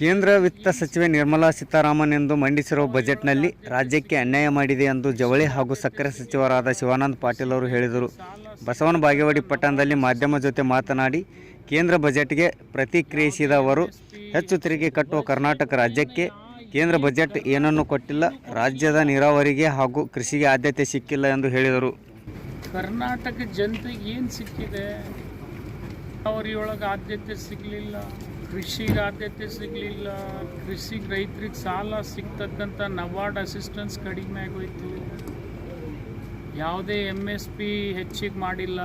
ಕೇಂದ್ರ ವಿತ್ತ ಸಚಿವೆ ನಿರ್ಮಲಾ ಸೀತಾರಾಮನ್ ಎಂದು ಮಂಡಿಸಿರುವ ಬಜೆಟ್ನಲ್ಲಿ ರಾಜ್ಯಕ್ಕೆ ಅನ್ಯಾಯ ಮಾಡಿದೆ ಎಂದು ಜವಳಿ ಹಾಗೂ ಸಕ್ಕರೆ ಸಚಿವರಾದ ಶಿವಾನಂದ ಪಾಟೀಲ್ ಅವರು ಹೇಳಿದರು. ಬಸವನ ಬಾಗೇವಾಡಿ ಪಟ್ಟಣದಲ್ಲಿ ಮಾಧ್ಯಮ ಜೊತೆ ಮಾತನಾಡಿ, ಕೇಂದ್ರ ಬಜೆಟ್ಗೆ ಪ್ರತಿಕ್ರಿಯಿಸಿದ ಅವರು ಹೆಚ್ಚು ತೆರಿಗೆ ಕಟ್ಟುವ ಕರ್ನಾಟಕ ರಾಜ್ಯಕ್ಕೆ ಕೇಂದ್ರ ಬಜೆಟ್ ಏನನ್ನೂ ಕೊಟ್ಟಿಲ್ಲ, ರಾಜ್ಯದ ನೀರಾವರಿಗೆ ಹಾಗೂ ಕೃಷಿಗೆ ಆದ್ಯತೆ ಸಿಕ್ಕಿಲ್ಲ ಎಂದು ಹೇಳಿದರು. ಕರ್ನಾಟಕ ಜನತೆಗೆ ಏನು ಸಿಕ್ಕಿದೆ? ಅವರಿಯೊಳಗೆ ಆದ್ಯತೆ ಸಿಗಲಿಲ್ಲ. ಕೃಷಿಗೆ ಆದ್ಯತೆ ಸಿಗಲಿಲ್ಲ. ಕೃಷಿಗೆ ರೈತರಿಗೆ ಸಾಲ ಸಿಗ್ತಕ್ಕಂಥ ನವಾರ್ಡ್ ಅಸಿಸ್ಟೆನ್ಸ್ ಕಡಿಮೆ ಆಗೋಯ್ತು. ಯಾವುದೇ ಎಂ ಎಸ್ ಪಿ ಹೆಚ್ಚಿಗೆ ಮಾಡಿಲ್ಲ.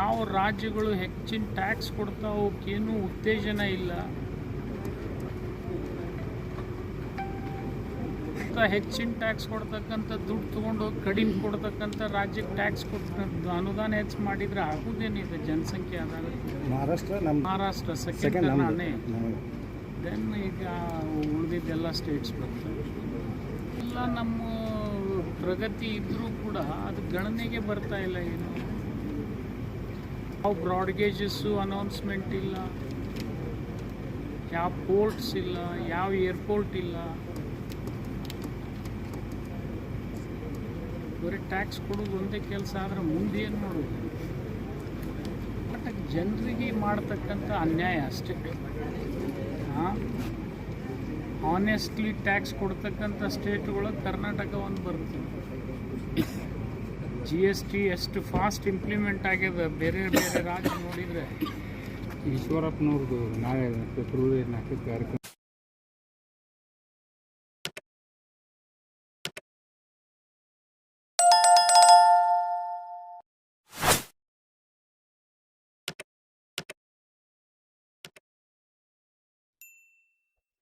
ನಾವು ರಾಜ್ಯಗಳು ಹೆಚ್ಚಿನ ಟ್ಯಾಕ್ಸ್ ಕೊಡ್ತಾವಕ್ಕೇನೂ ಉತ್ತೇಜನ ಇಲ್ಲ. ಅಂತ ಹೆಚ್ಚಿನ ಟ್ಯಾಕ್ಸ್ ಕೊಡ್ತಕ್ಕಂಥ ದುಡ್ಡು ತೊಗೊಂಡು ಹೋಗಿ ಕಡಿಮೆ ಕೊಡ್ತಕ್ಕಂಥ ರಾಜ್ಯಕ್ಕೆ ಟ್ಯಾಕ್ಸ್ ಕೊಡ್ತಕ್ಕಂಥ ಅನುದಾನ ಹೆಚ್ಚು ಮಾಡಿದರೆ ಆಗುದೇನಿದೆ? ಜನಸಂಖ್ಯೆ ಆದಾಗ ಮಹಾರಾಷ್ಟ್ರ ನಮ್ಮ ಮಹಾರಾಷ್ಟ್ರ ಸೆಕೆಂಡ್ ನಾನೇ ದೆನ್ ಈಗ ಉಳಿದಿದ್ದೆಲ್ಲ ಸ್ಟೇಟ್ಸ್ ಬರ್ತವೆ ಇಲ್ಲ ನಮ್ಮ ಪ್ರಗತಿ ಇದ್ದರೂ ಕೂಡ ಅದು ಗಣನೆಗೆ ಬರ್ತಾ ಇಲ್ಲ ಏನು. ಯಾವ ಬ್ರಾಡ್ಗೇಜಸ್ಸು ಅನೌನ್ಸ್ಮೆಂಟ್ ಇಲ್ಲ. ಯಾವ ಪೋರ್ಟ್ಸ್ ಇಲ್ಲ. ಯಾವ ಏರ್ಪೋರ್ಟ್ ಇಲ್ಲ. ಬರೀ ಟ್ಯಾಕ್ಸ್ ಕೊಡೋದು ಒಂದೇ ಕೆಲಸ ಆದರೆ ಮುಂದೆ ಏನು ಮಾಡೋದು? ಬಟ್ ಜನರಿಗೆ ಮಾಡ್ತಕ್ಕಂಥ ಅನ್ಯಾಯ ಅಷ್ಟೇ. ಹಾಂ ಆನೆಸ್ಟ್ಲಿ ಟ್ಯಾಕ್ಸ್ ಕೊಡ್ತಕ್ಕಂಥ ಸ್ಟೇಟ್ಗಳು ಕರ್ನಾಟಕ ಒಂದು ಬರುತ್ತೆ. ಜಿ ಎಸ್ ಟಿ ಎಷ್ಟು ಫಾಸ್ಟ್ ಇಂಪ್ಲಿಮೆಂಟ್ ಆಗ್ಯದ ಬೇರೆ ಬೇರೆ ರಾಜ್ಯ ನೋಡಿದರೆ ಈಶ್ವರಪ್ಪನವ್ರದ್ದು ನಾಳೆ ಫೆಬ್ರವರಿ ನಾಲ್ಕು ಕಾರ್ಯಕ್ರಮ